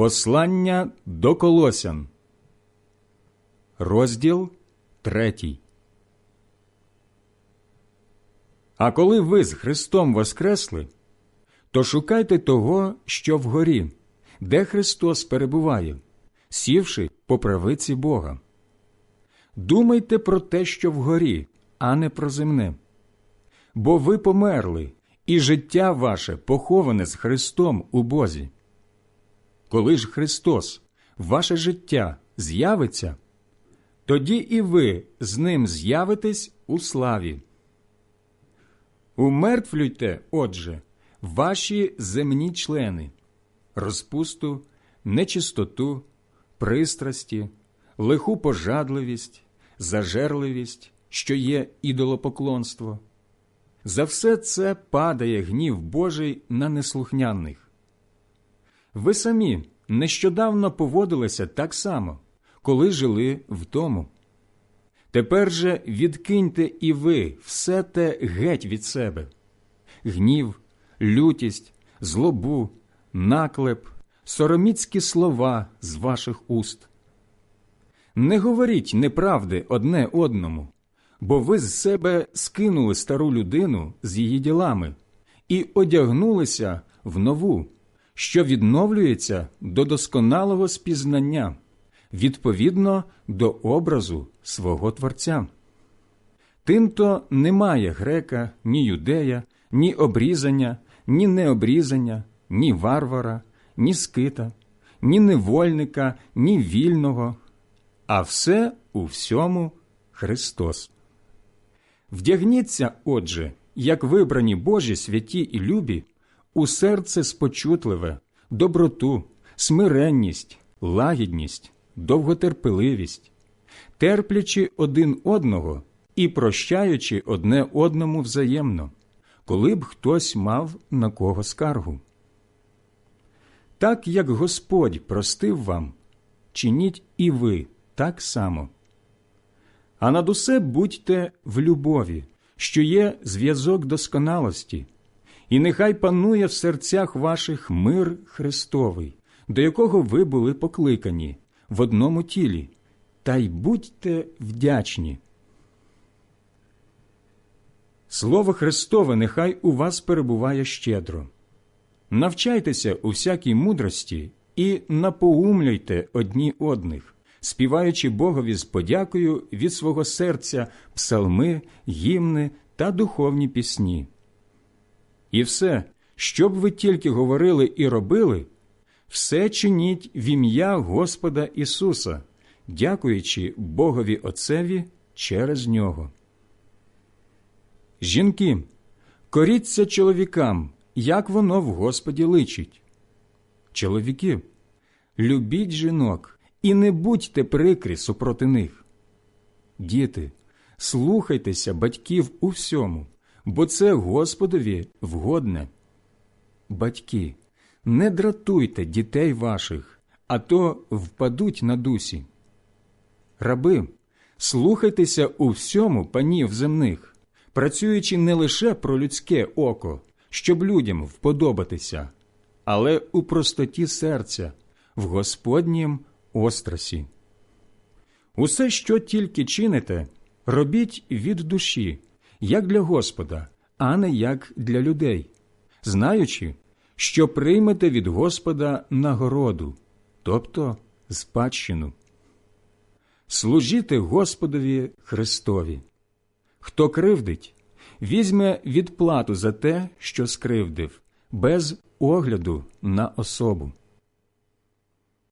Послання до Колосян, розділ третій. А коли ви з Христом воскресли, то шукайте того, що вгорі, де Христос перебуває, сівши по правиці Бога. Думайте про те, що вгорі, а не про земне. Бо ви померли, і життя ваше поховане з Христом у Бозі. Коли ж Христос, ваше життя, з'явиться, тоді і ви з ним з'явитесь у славі. Умертвлюйте, отже, ваші земні члени, розпусту, нечистоту, пристрасті, лиху пожадливість, зажерливість, що є ідолопоклонство. За все це падає гнів Божий на неслухняних. Ви самі нещодавно поводилися так само, коли жили в тому. Тепер же відкиньте і ви все те геть від себе гнів, лютість, злобу, наклеп, сороміцькі слова з ваших уст. Не говоріть неправди одне одному, бо ви з себе скинули стару людину з її ділами і одягнулися в нову, що відновлюється до досконалого спізнання, відповідно до образу свого Творця. Тимто немає грека, ні юдея, ні обрізання, ні необрізання, ні варвара, ні скита, ні невольника, ні вільного, а все у всьому Христос. Вдягніться, отже, як вибрані Божі святі і любі, у серце спочутливе, доброту, смиренність, лагідність, довготерпеливість, терплячи один одного і прощаючи одне одному взаємно, коли б хтось мав на кого скаргу. Так як Господь простив вам, чиніть і ви так само. А над усе будьте в любові, що є зв'язок досконалості, і нехай панує в серцях ваших мир Христовий, до якого ви були покликані в одному тілі, та й будьте вдячні. Слово Христове нехай у вас перебуває щедро. Навчайтеся у всякій мудрості і напоумляйте одні одних, співаючи Богові з подякою від свого серця псалми, гімни та духовні пісні. І все, що б ви тільки говорили і робили, все чиніть в ім'я Господа Ісуса, дякуючи Богові Отцеві через нього. Жінки, коріться чоловікам, як воно в Господі личить. Чоловіки, любіть жінок і не будьте прикрі супроти них. Діти, слухайтеся батьків у всьому, бо це Господові вгодне. Батьки, не дратуйте дітей ваших, а то впадуть на дусі. Раби, слухайтеся у всьому панів земних, працюючи не лише про людське око, щоб людям вподобатися, але у простоті серця, в Господнім острасі. Усе, що тільки чините, робіть від душі, як для Господа, а не як для людей, знаючи, що приймете від Господа нагороду, тобто спадщину. Служіте Господові Христові. Хто кривдить, візьме відплату за те, що скривдив, без огляду на особу.